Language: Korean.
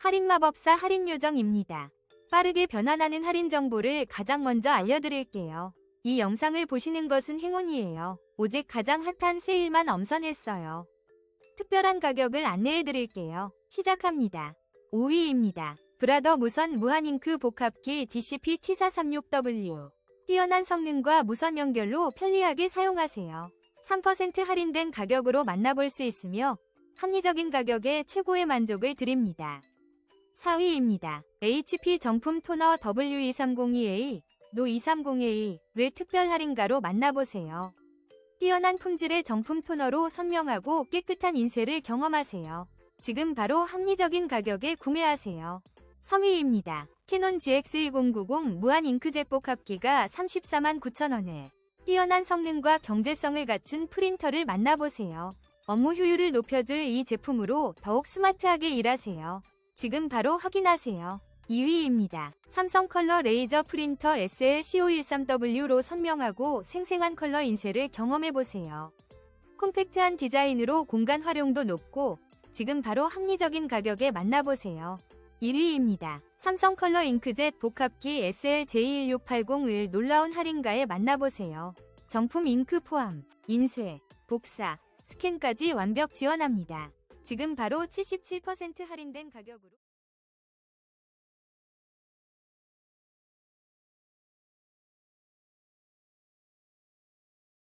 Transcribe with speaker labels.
Speaker 1: 할인마법사 할인요정입니다. 빠르게 변환하는 할인 정보를 가장 먼저 알려드릴게요. 이 영상을 보시는 것은 행운이에요. 오직 가장 핫한 세일만 엄선했어요. 특별한 가격을 안내해드릴게요. 시작합니다. 5위입니다. 브라더 무선 무한잉크 복합기 DCP T436W. 뛰어난 성능과 무선 연결로 편리하게 사용하세요. 3% 할인된 가격으로 만나볼 수 있으며 합리적인 가격에 최고의 만족을 드립니다. 4위입니다. HP 정품 토너 W2302A, 노230A를 특별 할인가로 만나보세요. 뛰어난 품질의 정품 토너로 선명하고 깨끗한 인쇄를 경험하세요. 지금 바로 합리적인 가격에 구매하세요. 3위입니다. 캐논 GX2090 무한 잉크젯 복합기가 34만 9천원에 뛰어난 성능과 경제성을 갖춘 프린터를 만나보세요. 업무 효율을 높여줄 이 제품으로 더욱 스마트하게 일하세요. 지금 바로 확인하세요. 2위입니다. 삼성 컬러 레이저 프린터 SL CO13W로 선명하고 생생한 컬러 인쇄를 경험해보세요. 콤팩트한 디자인으로 공간 활용도 높고 지금 바로 합리적인 가격에 만나보세요. 1위입니다. 삼성 컬러 잉크젯 복합기 SL J16801 놀라운 할인가에 만나보세요. 정품 잉크 포함, 인쇄, 복사, 스캔까지 완벽 지원합니다. 지금 바로 77% 할인된 가격으로